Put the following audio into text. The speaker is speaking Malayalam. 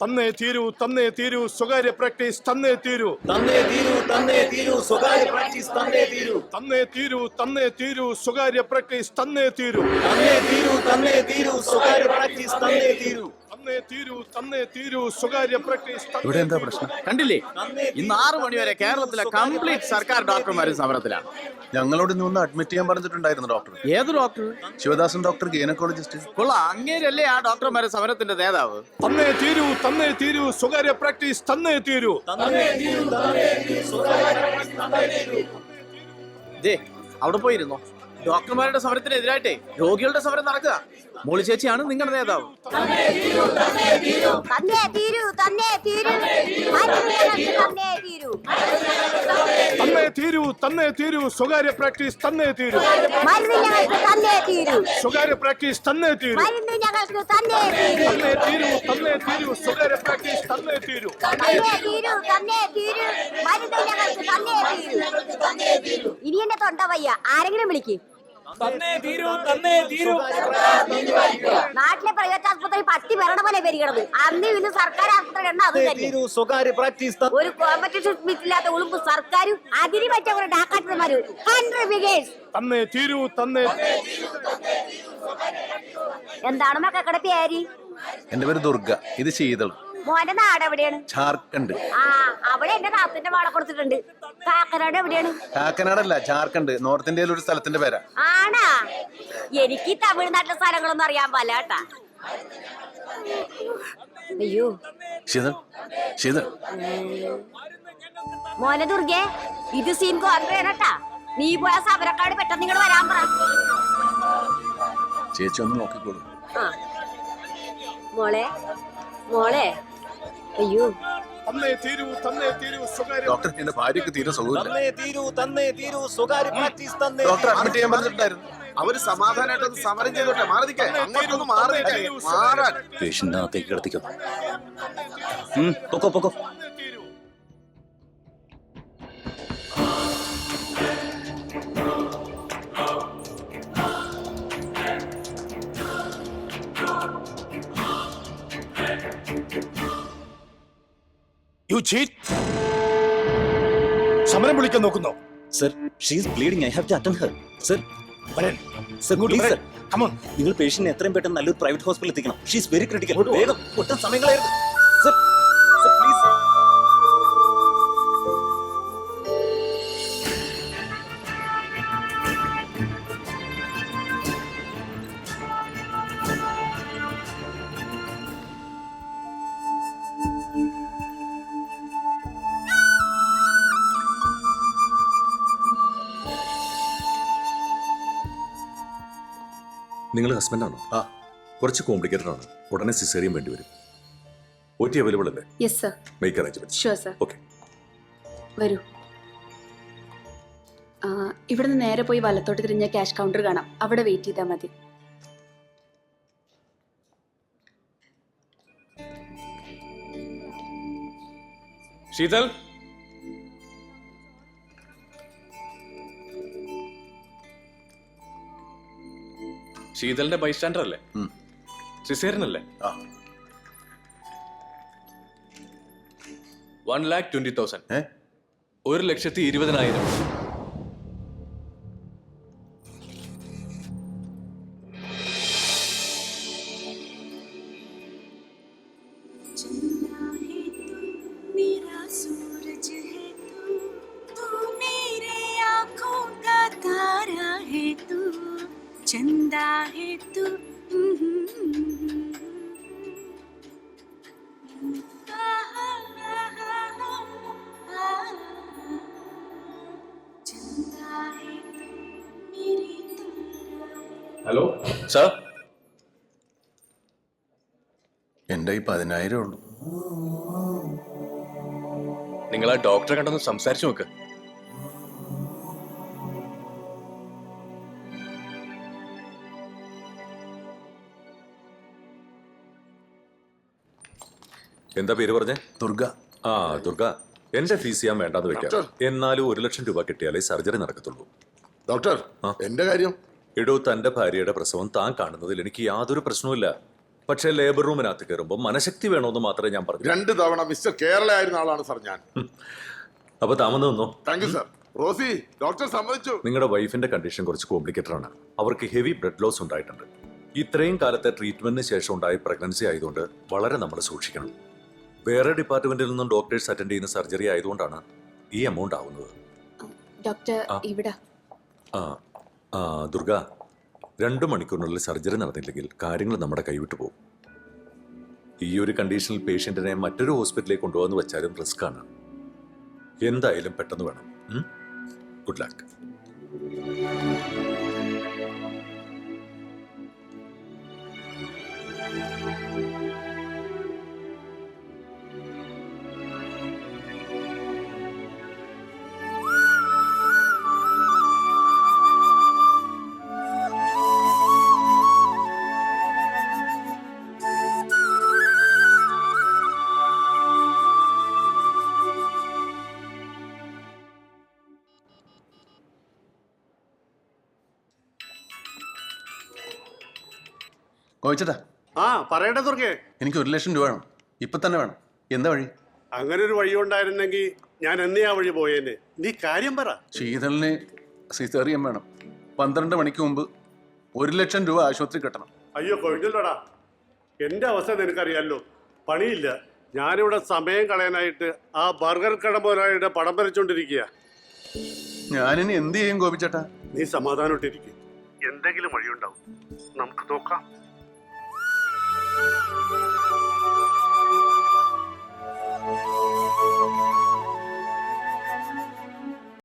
തന്നേ തീരൂ തന്നേ തീരൂ സ്വകാര്യ പ്രാക്ടീസ് തന്നേ തീരൂ. തന്നേ തീരൂ തന്നേ തീരൂ സ്വകാര്യ പ്രാക്ടീസ് തന്നേ തീരൂ. തന്നേ തീരൂ തന്നേ തീരൂ സ്വകാര്യ പ്രാക്ടീസ് തന്നേ തീരൂ. തന്നേ തീരൂ തന്നേ തീരൂ സ്വകാര്യ പ്രാക്ടീസ് തന്നേ തീരൂ. തന്നേ തന്നേ തീരൂ സ്വകാര്യ പ്രാക്ടീസ് തന്നേ ഇവിടെ എന്താ പ്രശ്നം? കണ്ടില്ലേ? ഇന്ന് ആറു മണിവരെ കേരളത്തിലെ കംപ്ലീറ്റ് സർക്കാർ ഡോക്ടർമാരും സമരത്തിലാണ്. ഞങ്ങളോട് ഇന്ന് ഒന്ന് അഡ്മിറ്റ് ചെയ്യാൻ പറഞ്ഞിട്ടുണ്ടായിരുന്നു ഡോക്ടർ ഏത് ഡോക്ടർ ശിവദാസൻ ഡോക്ടർ ഗൈനക്കോളജിസ്റ്റ്. കൊള്ള. അങ്ങേരല്ലേ ആ ഡോക്ടർമാരെ സമരത്തിന്റെ നേതാവ്? തന്നേ തീരൂ തന്നേ തീരൂ സ്വകാര്യ പ്രാക്ടീസ് തന്നേ തീരൂ. തന്നേ തീരൂ തന്നേ തീരൂ സ്വകാര്യ പ്രാക്ടീസ് തന്നേ തീരൂ. ദേ അവിടെ പോയിരുന്നോ? ഡോക്ടർമാരുടെ സമരത്തിനെതിരായിട്ടേ രോഗികളുടെ സമരം നടക്കുക മോളി ചേച്ചിയാണ് നിങ്ങളുടെ നേതാവ് തന്നെ തീരൂ തന്നെ തീരൂ സ്വകാര്യ പ്രാക്ടീസ് തന്നെ തീരൂ സ്വകാര്യ പ്രാക്ടീസ് തന്നെ തീരൂ തന്നെ തീരൂ തന്നെ തീരൂ സ്വകാര്യ പ്രാക്ടീസ് തന്നെ തീരൂ തന്നെ തീരൂ തന്നെ തീരൂ തന്നേ തീരൂ ഇനി എന്റെ തൊണ്ട വയ്യ. ആരെങ്കിലും വിളിക്ക്. തന്നേ തീരൂ തന്നേ തീരൂ. നാട്ടിലെ പ്രൈവറ്റ് ആസ്പത്രി പട്ടി വരണ പോലെ പെരുകണത് അന്ന് ഇന്ന് സർക്കാർ ആസ്പത്രി കണ്ട അത് തന്നെ ഒരു കോമ്പറ്റീഷൻ ഇല്ലാത്ത ഉളുമ്പ് സർക്കാരും അതിന് പറ്റിയ ഒരു തന്നേ എന്താണ് മക്കളുടെ പേര് എന്റെ പേര് ദുർഗ. ഇത് ശീതൾ. മോന്റെ നാട് എവിടെയാണ്? ജാർഖണ്ഡ് ആ അവിടെ എന്റെ നാത്തിന്റെ വാള കൊടുത്തിട്ടുണ്ട്. കാക്കനാട് എവിടെയാണ്? കാക്കനാടല്ല ജാർഖണ്ഡ് നോർത്ത് ഇന്ത്യയിലെ ഒരു സ്ഥലത്തിന്റെ പേരാ. ആണാ? എനിക്ക് തമിഴ്നാട്ടിലെ സ്ഥലങ്ങളൊന്നും അറിയാൻ പാല കേട്ടാ. അയ്യോ. ശീതൾ ശീതൾ മോനെ ദുർഗെ ഇത് സീൻ കോൺട്രേനട്ടാ നീ പോയ സമരക്കാട് പെട്ടെന്ന് ഇങ്ങോട്ട് വരാൻ പറ. ചേച്ചി ഒന്ന് നോക്കിക്കോളൂ. മോളെ മോളെ. അയ്യോ. തന്നേ തീരൂ തന്നേ തീരൂ സ്വകാര്യ ഡോക്ടർ എന്റെ ഭാര്യക്ക് തീരെ സുഖമില്ല. തന്നേ തീരൂ തന്നേ തീരൂ സ്വകാര്യ പ്രാക്ടീസ് തന്നേ ഡോക്ടർ അഡ്മിറ്റ് ചെയ്യാൻ പറഞ്ഞിട്ടുണ്ടായിരുന്നു. അവർ സമാധാനമായിട്ടൊന്ന് സമരം ചെയ്തോട്ടെ മാറി നിൽക്കേ അങ്ങോട്ടൊന്ന് മാറി നിൽക്കേ. മാറാൻ. പേഷ്യന്റിനകത്തേക്ക് കിടത്തിക്കോ. പൊക്കോ പൊക്കോ. യു ചീറ്റ് സമരം വിളിക്കാൻ നോക്കുന്നോ. Sir she's bleeding I have to attend her sir വരൻ. Sir please sir come on നിങ്ങൾ പേഷ്യന്റിനെ എത്രയും പെട്ടെന്ന് നല്ലൊരു പ്രൈവറ്റ് ഹോസ്പിറ്റലിൽ എത്തിക്കണം. ഷീസ് വെരി ക്രിട്ടിക്കൽ വേഗം ഒട്ടും സമയങ്ങളായിരുന്നു. സർ നിങ്ങൾ ഹസ്ബൻഡാണോ? ആ. കുറച്ച് കോംപ്ലിക്കേറ്റഡ് ആണ് ഉടനെ സിസേറിയൻ വേണ്ടി വരും. ഒ ടി അവൈലബിൾ അല്ലേ? Yes sir make arrangement sure sir okay വരൂ. ആ, ഇവിടുന്ന് നേരെ പോയി വലത്തോട്ട് തിരിഞ്ഞ ക്യാഷ് കൗണ്ടർ കാണാം. അവിടെ വെയിറ്റ് ചെയ്താൽ മതി. ശീതൽ? ശീതലിന്റെ ബൈസ്റ്റാൻഡർ അല്ലേ. സിസേറിനല്ലേ? വൺ ലാക്ക് ട്വന്റി തൗസൻഡ് ഒരു ലക്ഷത്തി ഇരുപതിനായിരം. ഹലോ? സർ. എന്റെ ഈ പതിനായിരം ഉള്ളൂ. നിങ്ങൾ ആ ഡോക്ടറെ കണ്ടൊന്ന് സംസാരിച്ചു നോക്ക്. എന്താ പേര് പറഞ്ഞേ? ദുർഗ. ആ ദുർഗ. എന്റെ ഫീസ് ചെയ്യാൻ വേണ്ടാന്ന് വെക്കാം. എന്നാലും ഒരു ലക്ഷം രൂപ കിട്ടിയാലേ സർജറി നടക്കത്തുള്ളൂ. ഡോക്ടർ. എന്റെ കാര്യം? എടോ തന്റെ ഭാര്യയുടെ പ്രസവം താൻ കാണുന്നതിൽ എനിക്ക് യാതൊരു പ്രശ്നവുമില്ല. പക്ഷേ ലേബർ റൂമിനകത്ത് കയറുമ്പോൾ മനഃശക്തി വേണമെന്ന് മാത്രമേ ഞാൻ പറഞ്ഞു രണ്ട് തവണ മിസ്റ്റർ കേരള ആയിരുന്ന ആളാണ് സാർ ഞാൻ. അപ്പൊ താമന്ന് നിന്നോ? Thank you sir. Rosy doctor സമ്മതിച്ചു. നിങ്ങളുടെ വൈഫിന്റെ കണ്ടീഷൻ കുറച്ച് കോംപ്ലിക്കേറ്റഡ് ആണ്. അവർക്ക് ഹെവി ബ്ലഡ് ലോസ് ഉണ്ടായിട്ടുണ്ട്. ഇത്രയും കാലത്തെ ട്രീറ്റ്മെന്റിന് ശേഷം ഉണ്ടായ പ്രഗ്നൻസി ആയതുകൊണ്ട് വളരെ നമ്മൾ സൂക്ഷിക്കണം. വേറെ ഡിപ്പാർട്ട്മെന്റിൽ നിന്നും ഡോക്ടേഴ്സ് അറ്റൻഡ് ചെയ്യുന്ന സർജറി ആയതുകൊണ്ടാണ് ഈ എമൗണ്ട് ആവുന്നത്. ഡോക്ടർ ആ. ഇവിടെ. ആ ആ ദുർഗ രണ്ടു മണിക്കൂറിനുള്ളിൽ സർജറി നടന്നില്ലെങ്കിൽ കാര്യങ്ങൾ നമ്മുടെ കൈവിട്ടു പോകും. ഈ ഒരു കണ്ടീഷനിൽ പേഷ്യന്റിനെ മറ്റൊരു ഹോസ്പിറ്റലിലേക്ക് കൊണ്ടുപോകാന്ന് വെച്ചാലും റിസ്ക് ആണ്. എന്തായാലും പെട്ടെന്ന് വേണം. ഗുഡ് ലക്ക് ആ പറയട്ടെ എനിക്ക് ഒരു ലക്ഷം രൂപ വേണം. ഇപ്പൊ തന്നെ വേണം. എന്താ വഴി? അങ്ങനെ ഒരു വഴി ഉണ്ടായിരുന്നെങ്കിൽ ഞാൻ എന്നേ ആ വഴി പോയേനെ. നീ കാര്യം പറ. ശീതളിന് സിസേറിയൻ വേണം. പന്ത്രണ്ട് മണിക്ക് മുമ്പ് ഒരു ലക്ഷം രൂപ ആശുപത്രി കെട്ടണം. അയ്യോ കൊഴിഞ്ഞല്ലോടാ. എന്റെ അവസ്ഥ നിനക്കറിയാലോ. പണിയില്ല. ഞാനിവിടെ സമയം കളയാനായിട്ട് ആ ബർഗർ കടമ്പോരായുടെ പടം വരച്ചോണ്ടിരിക്കുക ഞാനിനി എന്ത് ചെയ്യും ഗോപിച്ചേട്ടാ? നീ സമാധാനമായിട്ടിരിക്കും. എന്തെങ്കിലും വഴിയുണ്ടാവും. നമുക്ക് നോക്കാം. Thank you.